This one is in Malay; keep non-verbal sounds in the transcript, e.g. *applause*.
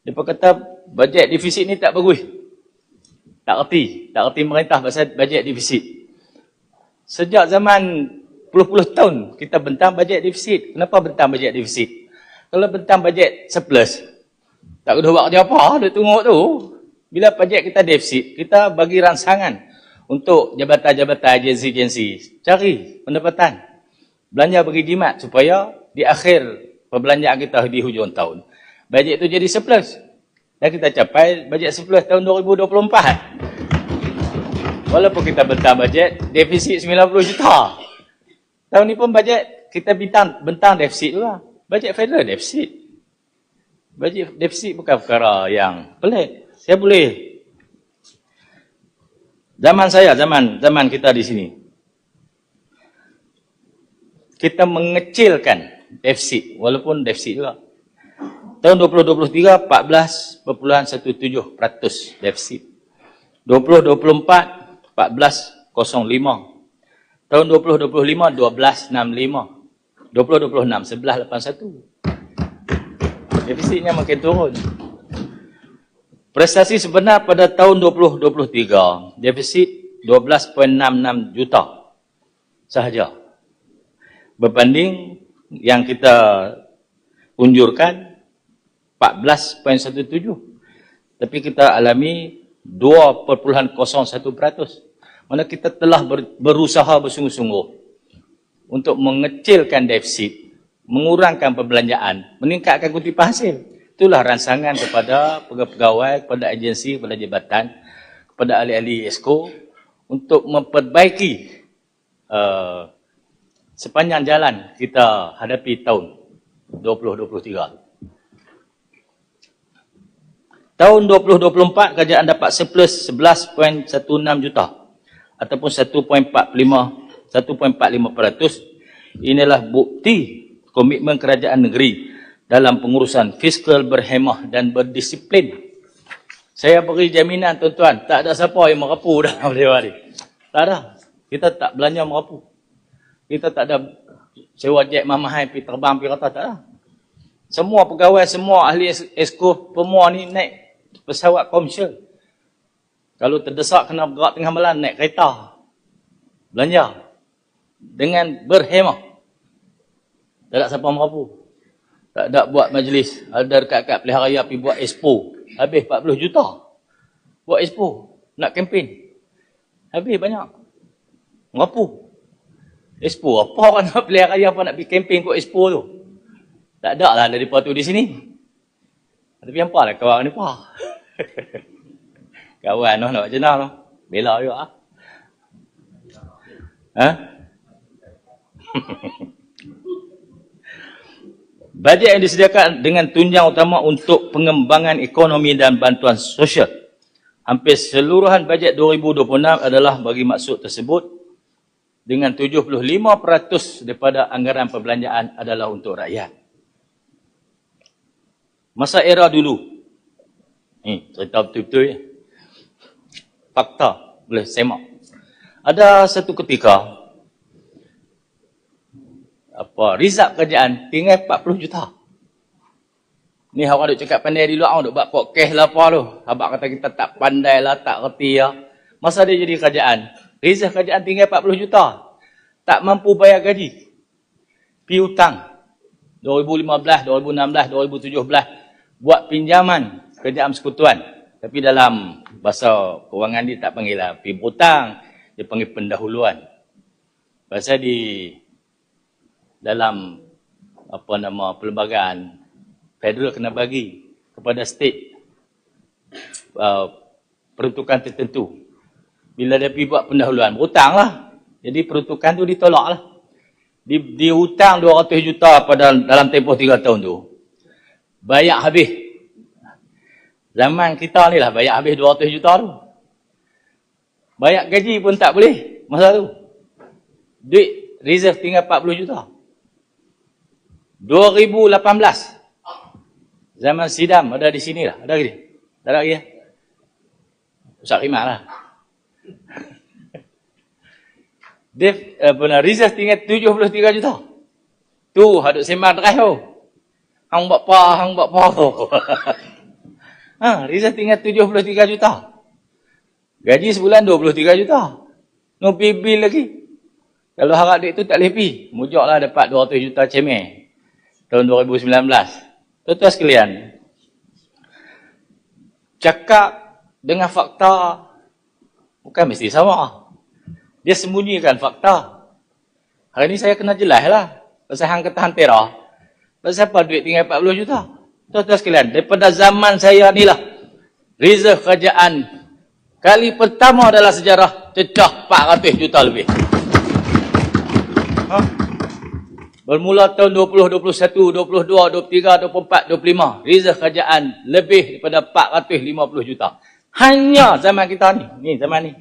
Mereka kata bajet defisit ni tak bagus. Tak erti. Tak erti merintah pasal bajet defisit. Sejak zaman puluh-puluh tahun kita bentang bajet defisit. Kenapa bentang bajet defisit? Kalau bentang bajet surplus, tak kena buat kerja apa, dia tunggu tu. Bila bajet kita defisit, kita bagi rangsangan untuk jabatan-jabatan agensi-agensi. Cari pendapatan. Belanja bagi jimat supaya di akhir perbelanjaan kita di hujung tahun. Bajet itu jadi surplus. Dan kita capai bajet surplus tahun 2024. Walaupun kita bentang bajet, defisit 90 juta. Tahun ni pun bajet, kita bintang, bentang defisit tu lah. Bajet federal defisit. Bajet defisit bukan perkara yang pelik. Saya boleh. Zaman saya, zaman zaman kita di sini. Kita mengecilkan defisit. Walaupun defisit juga. Tahun 2023, 14.17% defisit. 2024, 14.05%. Tahun 2025, 12.65. 2026, 11.81. Defisitnya makin turun. Prestasi sebenar pada tahun 2023, defisit 12.66 juta sahaja. Berbanding yang kita unjurkan 14.17. Tapi kita alami 2.01%. Mana kita telah berusaha bersungguh-sungguh untuk mengecilkan defisit, mengurangkan perbelanjaan, meningkatkan kutipan hasil. Itulah rangsangan kepada pegawai, kepada agensi, kepada jabatan, kepada ahli-ahli ESCO untuk memperbaiki uh, sepanjang jalan kita hadapi tahun 2023. Tahun 2024 kerajaan dapat surplus 11.16 juta ataupun 1.45 1.45%. Inilah bukti komitmen kerajaan negeri dalam pengurusan fiskal berhemah dan berdisiplin. Saya beri jaminan tuan-tuan, tak ada siapa yang merapu *laughs* dalam dewan. Tak ada. Kita tak belanja merapu. Kita tak ada sewa jet mamahai pergi terbang pergi rata, tak ada. Semua pegawai, semua ahli esko, semua ni naik pesawat komersial. Kalau terdesak kena bergerak tengah malam naik kereta. Belanja. Dengan berhemah. Tak ada siapa mampu. Tak ada buat majlis. Ada dekat-dekat pelihara raya pergi buat expo. Habis 40 juta. Buat expo. Nak kempen. Habis banyak. Mampu. Expo apa orang nak pelihara raya apa nak pergi kempen kot expo tu. Tak ada lah daripada tu di sini. Tapi apa lah *laughs* kawan ni apa? Kawan tu nak macam mana? Bela juga ah. Ha? *laughs* Bajet yang disediakan dengan tunjang utama untuk pengembangan ekonomi dan bantuan sosial. Hampir seluruhan bajet 2026 adalah bagi maksud tersebut dengan 75% daripada anggaran perbelanjaan adalah untuk rakyat. Masa era dulu, Ni, cerita betul-betul ya. Fakta, boleh semak. Ada satu ketika, apa, rizab kerajaan tinggal 40 juta. Ni orang duk cakap pandai di luar, duk buat podcast lah apa tu. Abang kata kita tak pandai lah, tak reti lah. Masa dia jadi kerajaan, rizab kerajaan tinggal 40 juta. Tak mampu bayar gaji. Pi hutang. 2015, 2016, 2017. Buat pinjaman kerajaan persekutuan. Tapi dalam bahasa kewangan dia tak panggil lah pergi berhutang. Dia panggil pendahuluan. Pasal di dalam apa nama perlembagaan federal kena bagi kepada state uh, peruntukan tertentu. Bila dia pergi buat pendahuluan, berhutang lah. Jadi peruntukan tu ditolak lah. Di, di hutang 200 juta pada dalam tempoh 3 tahun tu. Bayar habis Zaman kita ni lah bayar habis 200 juta tu. Bayar gaji pun tak boleh masa tu. Duit reserve tinggal 40 juta. 2018. Zaman sidam ada di sini lah. Ada lagi? Tak ada lagi ya? Ustaz Rimat lah. *laughs* Apa nak, reserve tinggal 73 juta. Tu, hadut sembang drive tu. Hang buat apa, hang buat apa. *laughs* Ha, Rizal tinggal 73 juta. Gaji sebulan 23 juta. No bil lagi. Kalau harap duit tu tak boleh pergi. Mujuklah dapat 200 juta cemeh. Tahun 2019. Tuan-tuan sekalian. Cakap dengan fakta bukan mesti sama. Dia sembunyikan fakta. Hari ni saya kena jelas lah. Pasal hang kata terah. Pasal apa duit tinggal 40 juta? Tuan-tuan sekalian, daripada zaman saya ni lah. Reserve kerajaan. Kali pertama dalam sejarah cecah 400 juta lebih. Ha? Bermula tahun 20, 21, 22, 23, 24, 25. Reserve kerajaan lebih daripada 450 juta. Hanya zaman kita ni. Ni zaman ni.